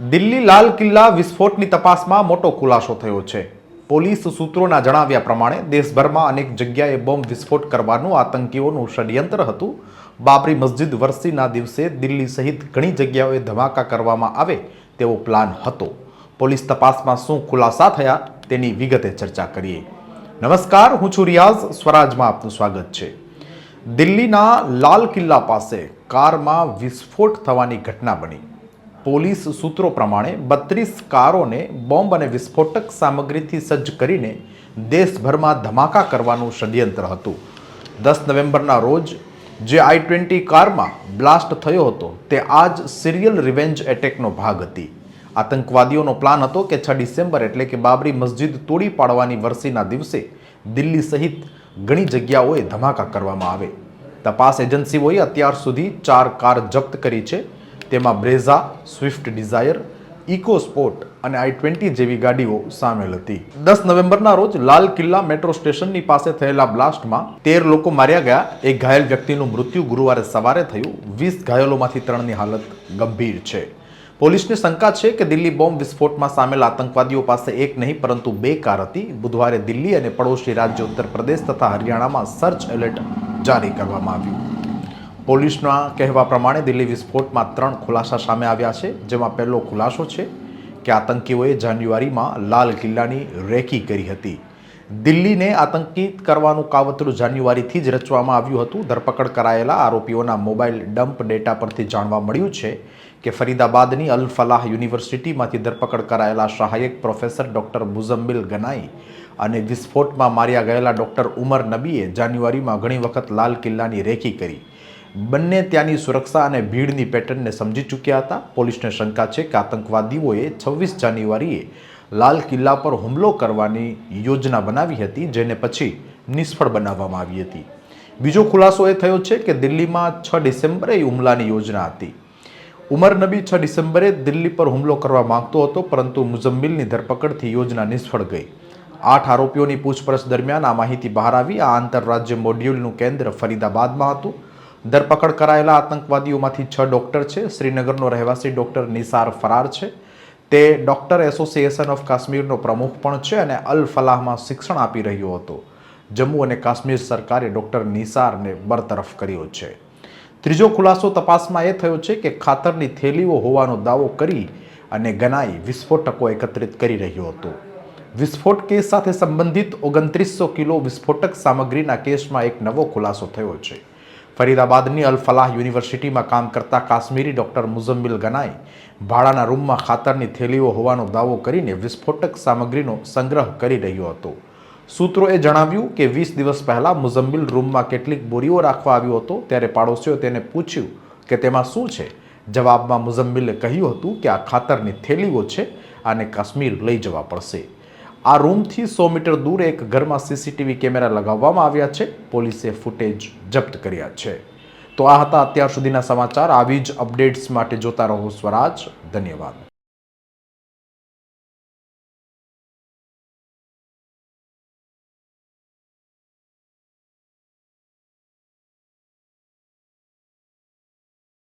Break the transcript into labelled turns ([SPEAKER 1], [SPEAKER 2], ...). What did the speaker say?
[SPEAKER 1] દિલ્હી લાલ કિલ્લા વિસ્ફોટની તપાસમાં મોટો ખુલાસો થયો છે. પોલીસ સૂત્રોના જણાવ્યા પ્રમાણે દેશભરમાં અનેક જગ્યાએ બોમ્બ વિસ્ફોટ કરવાનું આતંકીઓનું ષડયંત્ર હતું. બાબરી મસ્જિદ વરસીના દિવસે દિલ્હી સહિત ઘણી જગ્યાઓએ ધમાકા કરવામાં આવે તેવો પ્લાન હતો. પોલીસ તપાસમાં શું ખુલાસા થયા તેની વિગતે ચર્ચા કરીએ. નમસ્કાર, હું છું રિયાઝ, સ્વરાજમાં આપનું સ્વાગત છે. દિલ્હીના લાલ કિલ્લા પાસે કારમાં વિસ્ફોટ થવાની ઘટના બની. પોલીસ સૂત્રો પ્રમાણે બત્રીસ કારોને બોમ્બ અને વિસ્ફોટક સામગ્રીથી સજ્જ કરીને દેશભરમાં ધમાકા કરવાનું ષડયંત્ર હતું. દસ નવેમ્બરના રોજ જે આઈ ટ્વેન્ટી કારમાં બ્લાસ્ટ થયો હતો, તે આ જ સિરિયલ રિવેન્જ એટેકનો ભાગ હતી. આતંકવાદીઓનો પ્લાન હતો કે છ ડિસેમ્બર એટલે કે બાબરી મસ્જિદ તોડી પાડવાની વરસીના દિવસે દિલ્હી સહિત ઘણી જગ્યાઓએ ધમાકા કરવામાં આવે. તપાસ એજન્સીઓએ અત્યાર સુધી ચાર કાર જપ્ત કરી છે. તેમાં Brezza, Swift Dzire, Eco Sport અને આઈ ટ્વેન્ટી જેવી ગાડીઓ સામેલ હતી. દસ નવેમ્બરના રોજ લાલ કિલ્લા મેટ્રો સ્ટેશનની પાસે થયેલા બ્લાસ્ટમાં તેર લોકો માર્યા ગયા. એક ઘાયલ વ્યક્તિનું મૃત્યુ ગુરુવારે સવારે થયું. વીસ ઘાયલોમાંથી ત્રણની હાલત ગંભીર છે. પોલીસને શંકા છે કે દિલ્હી બોમ્બ વિસ્ફોટમાં સામેલ આતંકવાદીઓ પાસે એક નહીં, પરંતુ બે કાર હતી. બુધવારે દિલ્હી અને પડોશી રાજ્ય ઉત્તર પ્રદેશ તથા હરિયાણામાં સર્ચ એલર્ટ જારી કરવામાં આવ્યું. પોલીસના કહેવા પ્રમાણે દિલ્હી વિસ્ફોટમાં ત્રણ ખુલાસા સામે આવ્યા છે, જેમાં પહેલો ખુલાસો છે કે આતંકીઓએ જાન્યુઆરીમાં લાલ કિલ્લાની રેકી કરી હતી. દિલ્હીને આતંકિત કરવાનું કાવતરું જાન્યુઆરીથી જ રચવામાં આવ્યું હતું. ધરપકડ કરાયેલા આરોપીઓના મોબાઈલ ડમ્પ ડેટા પરથી જાણવા મળ્યું છે કે ફરીદાબાદની અલ ફલાહ યુનિવર્સિટીમાંથી ધરપકડ કરાયેલા સહાયક પ્રોફેસર ડૉક્ટર મુઝમ્મિલ ગનાઈ અને વિસ્ફોટમાં માર્યા ગયેલા ડૉક્ટર ઉમર નબીએ જાન્યુઆરીમાં ઘણી વખત લાલ કિલ્લાની રેકી કરી. બંને ત્યાંની સુરક્ષા અને ભીડની પેટર્નને સમજી ચૂક્યા હતા. પોલીસને શંકા છે કે આતંકવાદીઓએ છવ્વીસ જાન્યુઆરીએ લાલ કિલ્લા પર હુમલો કરવાની યોજના બનાવી હતી, જેને પછી નિષ્ફળ બનાવવામાં આવી હતી. બીજો ખુલાસો એ થયો છે કે દિલ્હીમાં છ ડિસેમ્બરે હુમલાની યોજના હતી. ઉમર નબી છ ડિસેમ્બરે દિલ્હી પર હુમલો કરવા માંગતો હતો, પરંતુ મુઝમ્મિલની ધરપકડથી યોજના નિષ્ફળ ગઈ. આઠ આરોપીઓની પૂછપરછ દરમિયાન આ માહિતી બહાર આવી. આ આંતરરાજ્ય મોડ્યુલનું કેન્દ્ર ફરીદાબાદમાં હતું. ધરપકડ કરાયેલા આતંકવાદીઓમાંથી છ ડોક્ટર છે. શ્રીનગરનો રહેવાસી ડોક્ટર નિસાર ફરાર છે. તે ડોક્ટર એસોસિએશન ઓફ કાશ્મીરનો પ્રમુખ પણ છે અને અલ ફલાહમાં શિક્ષણ આપી રહ્યો હતો. જમ્મુ અને કાશ્મીર સરકારે ડોક્ટર નિસારને બરતરફ કર્યો છે. ત્રીજો ખુલાસો તપાસમાં એ થયો છે કે ખાતરની થેલીઓ હોવાનો દાવો કરી અને ગનાઈ વિસ્ફોટકો એકત્રિત કરી રહ્યો હતો. વિસ્ફોટ કેસ સાથે સંબંધિત ઓગણત્રીસો કિલો વિસ્ફોટક સામગ્રીના કેસમાં એક નવો ખુલાસો થયો છે. ફરીદાબાદની અલ ફલાહ યુનિવર્સિટીમાં કામ કરતા કાશ્મીરી ડૉક્ટર મુઝમ્મિલ ગનાઈ ભાડાના રૂમમાં ખાતરની થેલીઓ હોવાનો દાવો કરીને વિસ્ફોટક સામગ્રીનો સંગ્રહ કરી રહ્યો હતો. સૂત્રોએ જણાવ્યું કે વીસ દિવસ પહેલાં મુઝમ્મિલ રૂમમાં કેટલીક બોરીઓ રાખવા આવ્યો હતો, ત્યારે પાડોશીઓ તેને પૂછ્યું કે તેમાં શું છે? જવાબમાં મુઝમ્મિલે કહ્યું હતું કે આ ખાતરની થેલીઓ છે, આને કાશ્મીર લઈ જવા પડશે. આ રૂમથી સો મીટર દૂર એક ઘરમાં સીસીટીવી કેમેરા લગાવવામાં આવ્યા છે. પોલીસે ફૂટેજ જપ્ત કર્યા છે. તો આ હતા અત્યાર સુધીના સમાચાર. આવી જ અપડેટ્સ માટે જોતા રહો સ્વરાજ. ધન્યવાદ.